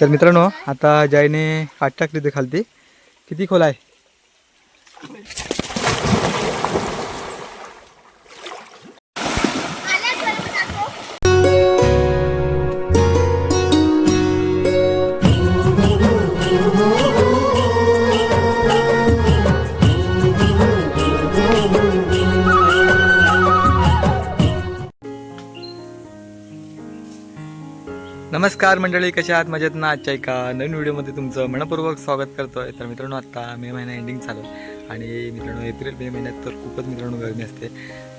तर मित्रांनो आता जयने काट टाकली ते खालती. किती खोल आहे? नमस्कार मंडळी कशा आहात? मजेत ना? आजच्या एका नवीन व्हिडिओमध्ये तुमचं मनपूर्वक स्वागत करतोय. तर मित्रांनो आत्ता मे महिना एंडिंग चालू आहे. आणि मित्रांनो एप्रिल मे महिन्यात तर खूपच मित्रांनो गर्मी असते.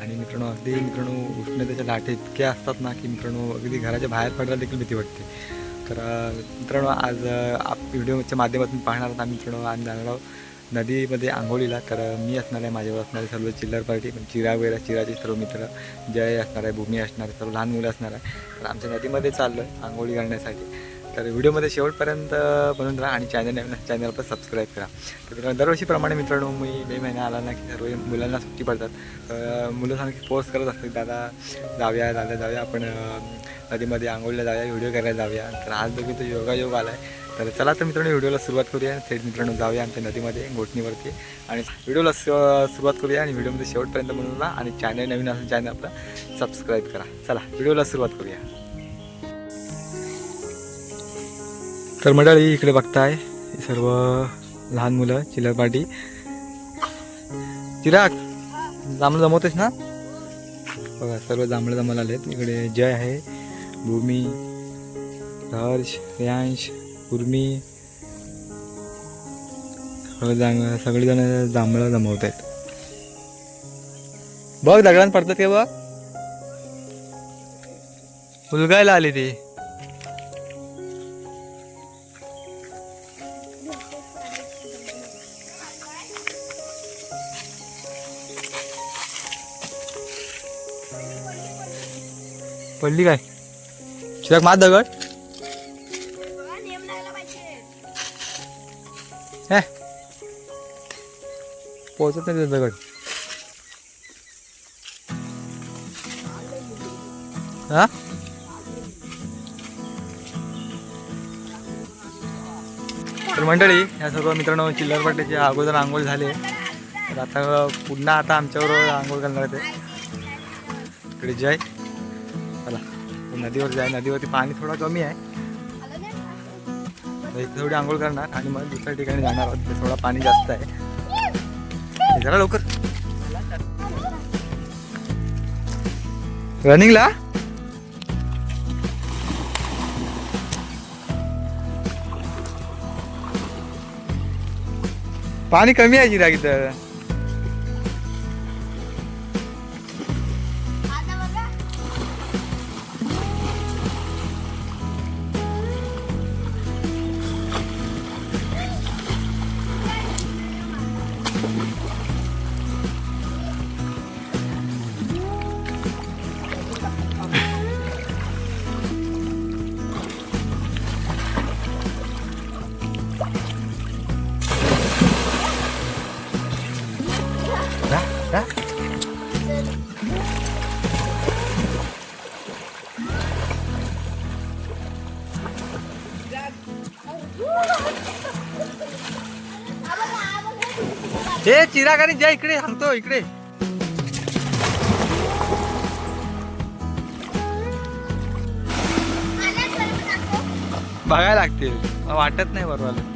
आणि मित्रांनो अगदी मित्रांनो उष्णतेच्या लाटे इतके असतात ना की मित्रांनो अगदी घराच्या बाहेर पडायला देखील भीती वाटते. तर मित्रांनो आज आप व्हिडिओच्या माध्यमातून पाहणार आहोत आम्ही मित्रांनो आम्ही जाणार आहोत नदीमध्ये आंघोळीला तर मी असणार आहे माझ्यावर असणारे सर्व चिल्लर पार्टी चिरा वगैरे चिराचे सर्व मित्र जय असणार आहे भूमी असणार आहे सर्व लहान मुलं असणार आहे. तर आमच्या नदीमध्ये चाललो आहे आंघोळी करण्यासाठी तर व्हिडिओमध्ये शेवटपर्यंत बनून राहा आणि चॅनल चॅनल पण सबस्क्राईब करा. तर मित्रांनो दरवर्षीप्रमाणे मित्रांनो मी मे महिना आला ना की सर्व मुलांना सुट्टी पडतात. तर मुलं सांग फोर्स करत असतात दादा जाऊया दादा जाऊया आपण नदीमध्ये आंघोळीला जाऊया व्हिडिओ करायला जाऊया. तर आज बघितलं योगायोग आला आहे तर चला तर मित्रांनो व्हिडिओला सुरुवात करूया. थेट मित्रांनो जाऊया आमच्या नदीमध्ये घोटणीवरती आणि व्हिडिओला सुरुवात करूया आणि व्हिडिओमध्ये शेवटपर्यंत म्हणून आणि चॅनल नवीन असेल चॅनल आपलं सबस्क्राईब करा. चला व्हिडिओला सुरुवात करूया. तर मंडळी इकडे बघताय सर्व लहान मुलं चिलर पार्टी चिराग जांभळं जमवतेस ना? बघा सर्व जांभळं जमायला आलेत इकडे जय आहे भूमी हर्ष रियांश उर्मी सगळं सगळेजण जांभळं जमवत आहेत. बघ दगडान पडतात का बघ? उलगायला आली ती. पडली काय? चिराग मात दगड. पोहोचत नाही ते दगड. हा? तर मंडळी या सर्व मित्रांनो चिल्लर पाट्याचे अगोदर आंघोळ झाले. तर आता पुन्हा आता आमच्यावर आंघोळ करणार आहे इकडे जय. चला नदीवर जाय. नदीवरती पाणी थोडं कमी आहे. इथे थोडी आंघोळ करणार आणि मग दुसऱ्या ठिकाणी जाणार आहोत. थोडा पाणी जास्त आहे. हे जरा लवकर रनिंगला पाणी कमी आहे जिरा इथं चिराग आणि जा इकडे सांगतो इकडे. बघायला लागतील. वाटत नाही बरोबर.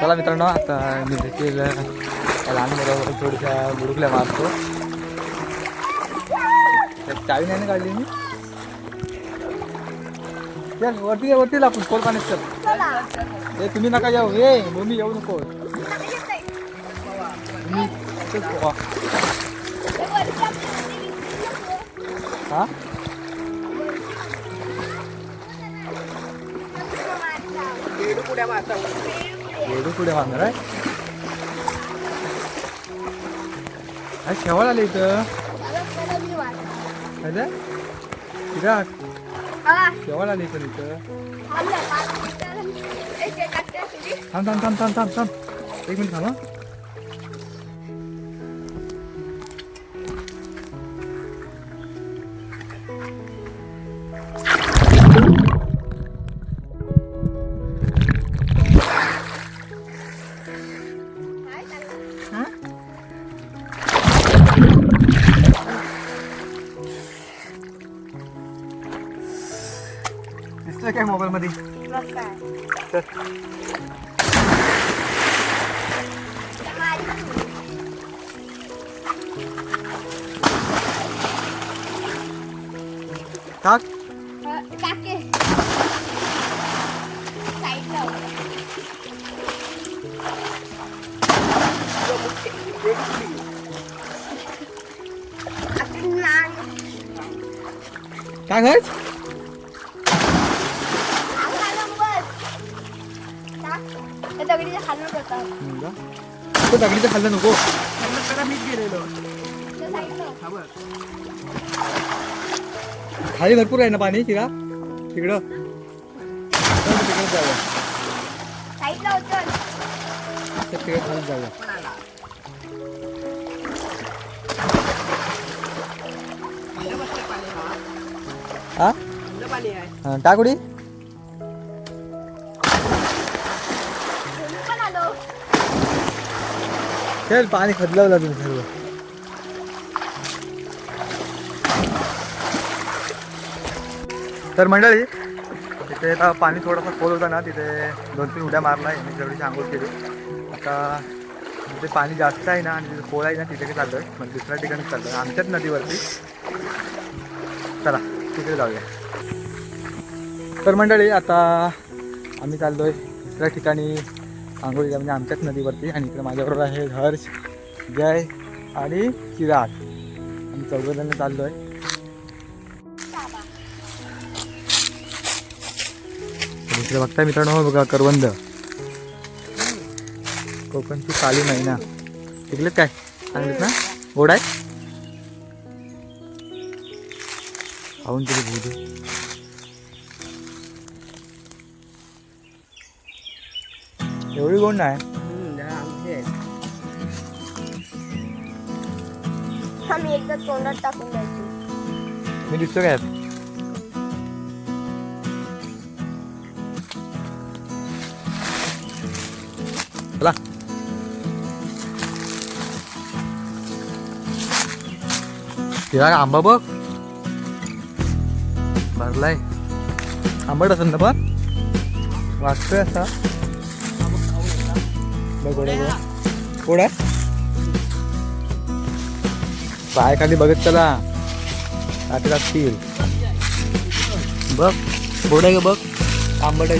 चला मित्रांनो आता मी देखील लहान मुलावर थोड्याशा बुडुकल्या मारतो. चावी नाही काढली मी? चल वरती वरती लागून खोल पाण्यात चल. ए तुम्ही नका जाऊ. ए भूमी येऊ नको. हा? एवढं पुढे मारणार आहे? शेवाळ आले इथं. काय? चिराग. शेवाळ आले इथं इथं. थांब थांब थांब थांब थांब थांब. एक मिनिट थांब काय मोबाईल मध्ये चल. टाक काय घाल दगडीच्या खालून करतात. तो दगडीचं खाल्लं नको. खाली भरपूर आहे ना पाणी तिला? तिकडं. चल तिकडे जाऊया. साईडला होतं चल तिकडे खाली जाऊया. हा. हा, टाक उडी. चल पाणी खदलावला तुम्ही सर्व. तर मंडळी तिथे आता पाणी थोडंसं खोल होतं ना तिथे दोन तीन उड्या मारला मी तेवढीची आंघोळ केली. आता तिथे पाणी जास्त आहे ना आणि तिथे खोल आहे ना तिथे चाललं आहे म्हणजे दुसऱ्या ठिकाणी चाललं आहे आमच्याच नदीवरती. चला तिकडे जाऊया. तर मंडळी आता आम्ही चाललो आहे दुसऱ्या ठिकाणी. आंघोळीला म्हणजे आमच्याच नदीवरती आणि इकडे माझ्याबरोबर आहे हर्ष जय आणि चिराग. आम्ही चौघजण चाललो आहे इकडे बघताय मित्रांनो हो बघा करवंद. कोकणची काली महिना तिकलेच काय? सांगितलं ना? गोड आहे खाऊन तरी एवढी गोड नाही आम्ही एकदा तोंडात टाकून द्यायची मी दिसतो काय चला तिला आंबा बघ भरलाय आंबट असेल ना पण वाटतोय असा बघ गोड आहे? गोड. पाय खाली बघत चला. आता लागतील. बघ गोड आहे बघ? आंबट आहे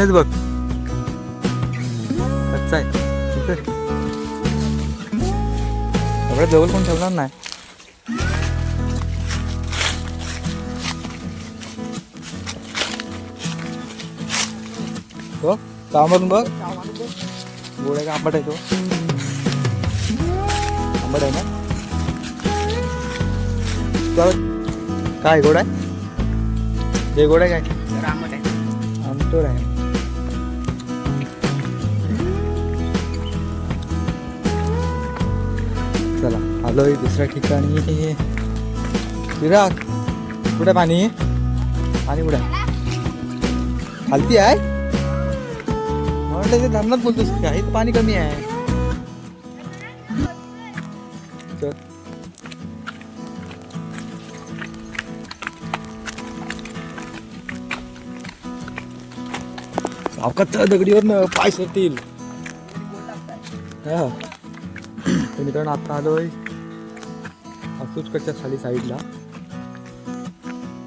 हा, इथनंच बघ. कच्चा आहे. एवढ्या जवळ कोण ठेवणार नाही? बघ कामारून बघ. गोड आहे का आंबट आहे तो? आंबट आहे ना? चल. काय गोड आहे जे गोड आहे. काय आमटोर आहे. आलोय दुसऱ्या ठिकाणी. विराग कुठे पाणी? पाणी कुठे? आहे? खालती आहे? म्हटलं ते धरणात बोलतोस का इथं पाणी कमी आहे. चल. सावकात चला दगडीवर पाय सरतील. हा. तर मित्रांनो आता आलोय. असूचकडच्या खाली साईडला.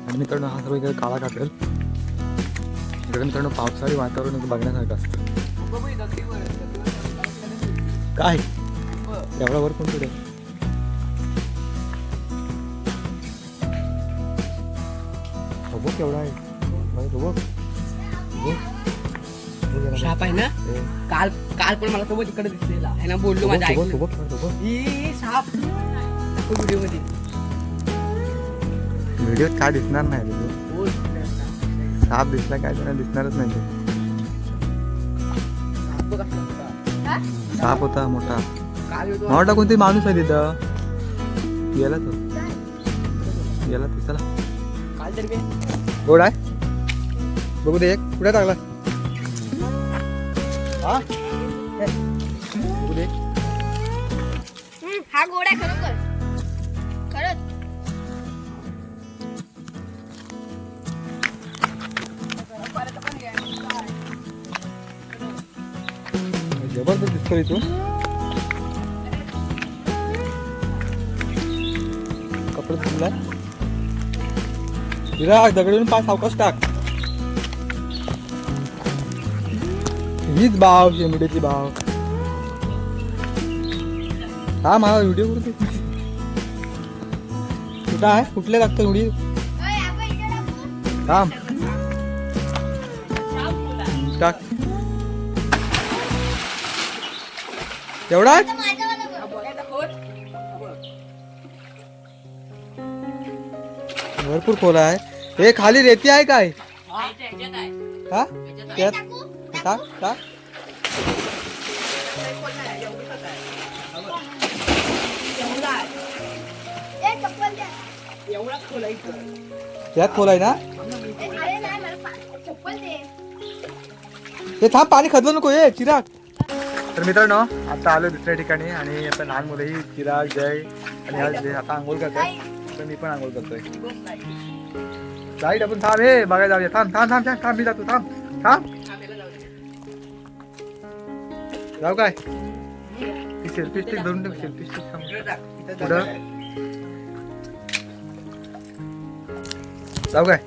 आणि मित्रांनो हा सर्व इकडे काळा कापेल इकडे मित्रांनो पावसाळी वातावरण बघण्यासारखं असतं. काय? एवढा वर कोण पुढे बघ केवढा आहे? बघ. साप आहे ना? काल काल पण मला सोबत इकडे दिसलेला. आहे ना बोललो हो माझ्या साप दाखव व्हिडिओमध्ये व्हिडिओत काय दिसणार नाही रे तो. बोल. साप दिसला काय त्यांना दिसणारच नाही ते. साप होता. साप होता मोठा. मला वाटलं कोणतरी माणूस आहे तिथं. गेला तो. गेला तो चला. काल तर मी गोड आहे. बघू दे एक कुठे टाकला? हा? हे, बघू दे हा गोड आहे खरोखर. जबरदस्त दिसतो तू. कपडे धुतला. विराग दगडून पाय सावकाश टाक. हीच बाव शेंबडीची बाव. हा मला व्हिडिओ करू दे कुठं आहे? कुठले लागतं व्हिडिओ टाकू. थांब. तेवढा? भरपूर खोल आहे. हे खाली रेती आहे काय? त्यात? खोल आहे ना? हे थांब पाणी खदवू नको ये चिराग. तर मित्रांनो आता आलो दुसऱ्या ठिकाणी आणि आता लहान मुलंही चिराग जय आणि आज आता आंघोळ करतोय तर मी पण आंघोळ करतोय. बस आपण थांब हे बघायला जाऊया. थांब थांब थांब थांब थांब मी जातो थांब थांब. जाऊ काय? ती सेल्फी स्टिक धरून ठेव सेल्फी स्टिक थांब. जाऊ काय?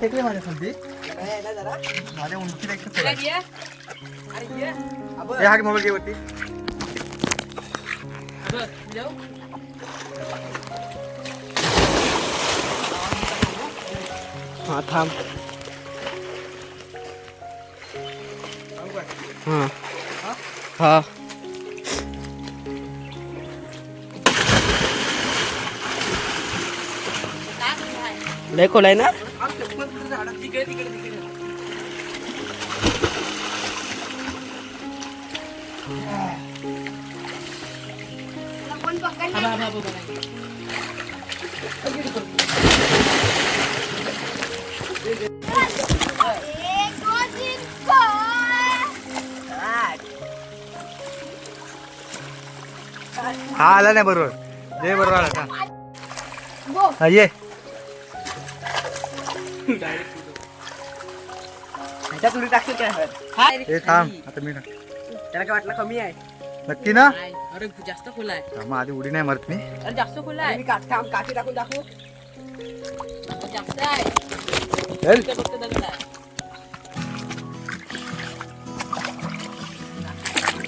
टेकले माझ्या खाली इकडे आहे ना जरा माझ्या. अरे ये. हा मोबाईल घे वरती हा. हा थांब. हा. हा. लय खोल आहे ना? हा आला नाही बरोबर. जय बरोबर आला गो हा ये. ह्याच्या तुरी टाकशील काय? हे थांब. आता मी त्याला काय वाटलं कमी आहे? नक्की ना? नाही. अरे जास्त खोल आहे. हा, मग आधी उडी नाही मरत मी. अरे जास्त खोल आहे. मी का- थांब, काठी टाकून दाखवू? जास्त आहे. चल. इथे फक्त दगड आहे.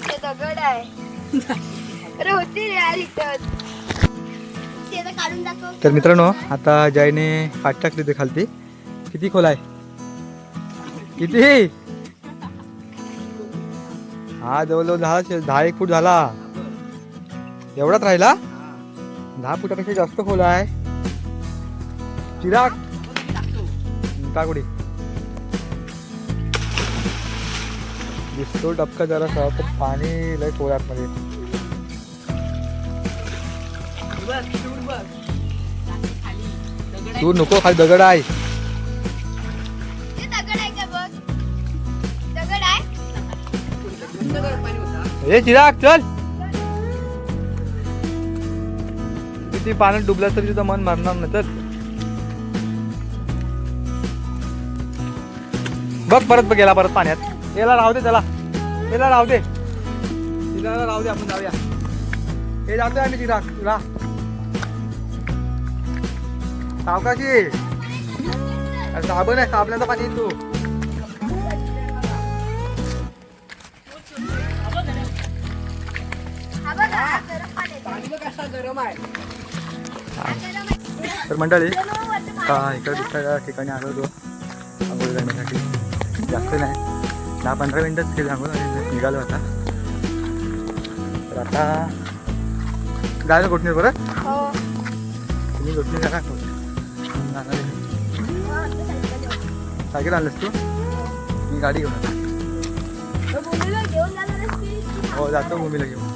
ते दगड आहे. अरे होती रे यार इथं. ते तर काढून दाखव. तर मित्रांनो आता जयने हात टाकली ते खालती. किती खोल आहे? किती? हा जवळजवळ दहा दहा एक फूट झाला. एवढाच राहिला? दहा फुटापेक्षा जास्त खोल आहे. चिराग. टाकुडी दिसतो डबका जरा पण पाणी लय खोल आतमध्ये बघ दूर बघ खाली दगड आहे. तू नको खाली दगड आहे. हे ए चिराग चल. किती पाण्यात डुबला तरी तुझं मन मारणार नाही तर बघ परत बघ गेला परत पाण्यात. याला राहू दे त्याला. याला राहू दे. तिला राहू दे आपण जाऊया. हे जातोय आम्ही चिराग. तुला सावकाशी. अरे साबण आहे साबणाचं पाणी तू. तर मंडळी. का इकडे दुसऱ्या ठिकाणी आलो होतो आंघोळ करण्यासाठी जास्त नाही दहा पंधरा मिनटंच केली आंघोळ निघालो आता तर आता जायला कुठे परत हो. तुम्ही. हा, साईडला जाऊ. सायकल आणलंस तू मी गाडी घेऊन आलो हो जातो भूमीला घेऊन.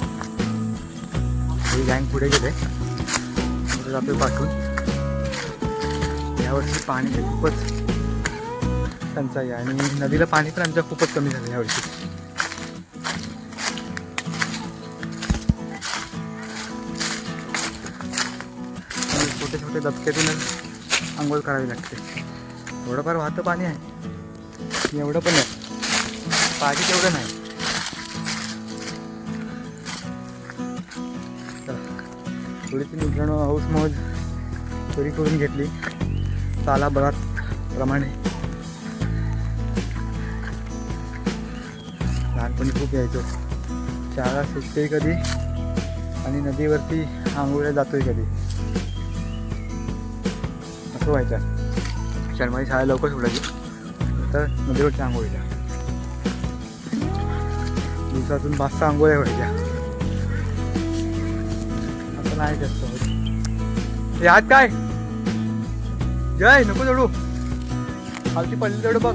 ही गँग पुढे गेले. जातो पाठवून. यावर्षी पाणी खूपच टंचाई आहे. आणि नदीला पाणी पण आमच्या खूपच कमी झालं यावर्षी. छोटे छोटे दबक्यातूनच आंघोळ करावी लागते. थोडंफार वाहतं पाणी आहे. एवढं पण आहे पाहिजे तेवढं नाही. थोडीशी मित्रांनो हाऊस मौज चोरी करून घेतली. ताला बरात प्रमाणे लहानपणी खूप यायचो. शाळा सुटते कधी आणि नदीवरती आंघोळ्या जातोय कधी. असं व्हायचं. शर्माची शाळा लवकर सोडायची तर नदीवरती आंघोळीला दिवसातून अजून सहा आंघोळ्या व्हायच्या. आता नाही जास्त यात काय? जय नको जोडू खालती पडली तेवढं बघ.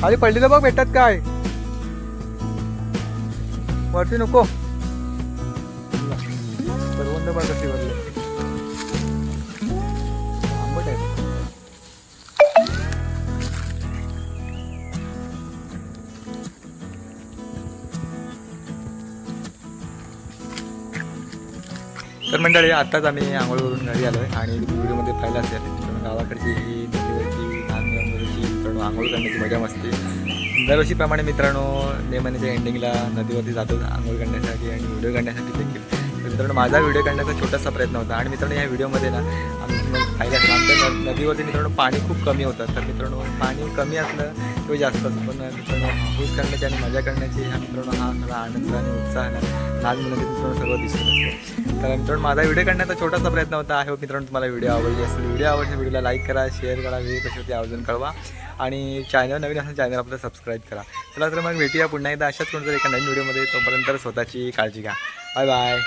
खाली पडली तर बघ भेटतात काय. वरती नको. सर्वंद बघ कशी भरले मंडळी आत्ताच आम्ही आंघोळवरून घरी आलो आहे आणि व्हिडिओमध्ये पाहिलं असेल गावाकडची ही नदीवरची लहान मित्रांनो आंघोळ करण्याची मजा मस्ती. दरवर्षीप्रमाणे मित्रांनो मे महिन्याच्या एंडिंगला नदीवरती जातो आंघोळ करण्यासाठी आणि व्हिडिओ करण्यासाठी देखील. मित्रांनो माझा व्हिडिओ काढण्याचा छोटासा प्रयत्न होता आणि मित्रांनो या व्हिडिओमध्ये ना आम्ही खायला आमच्या नदीवरती मित्रांनो पाणी खूप कमी होतं. तर मित्रांनो पाणी कमी असलं किंवा जास्त असतं. पण मित्रांनो हाऊस करण्याची आणि मजा करण्याची हा मित्रांनो हा सगळा आनंद आणि उत्साह लहान मुलांचे मित्रांनो सर्व दिसत असतो. तर मित्रांनो माझा व्हिडिओ करण्याचा छोटासा प्रयत्न होता. आहे मित्रांनो तुम्हाला व्हिडिओ आवडली असेल. व्हिडिओ आवडली व्हिडिओला लाईक करा शेअर करा व्हिडिओ कशी होती आवर्जून कळवा. आणि चॅनल नवीन असेल चॅनल आपलं सबस्क्राईब करा. चला तर मग भेटूया पुन्हा एकदा. अशाच कोणत्या एका नवीन व्हिडिओमध्ये. तोपर्यंत स्वतःची काळजी घ्या. Bye bye.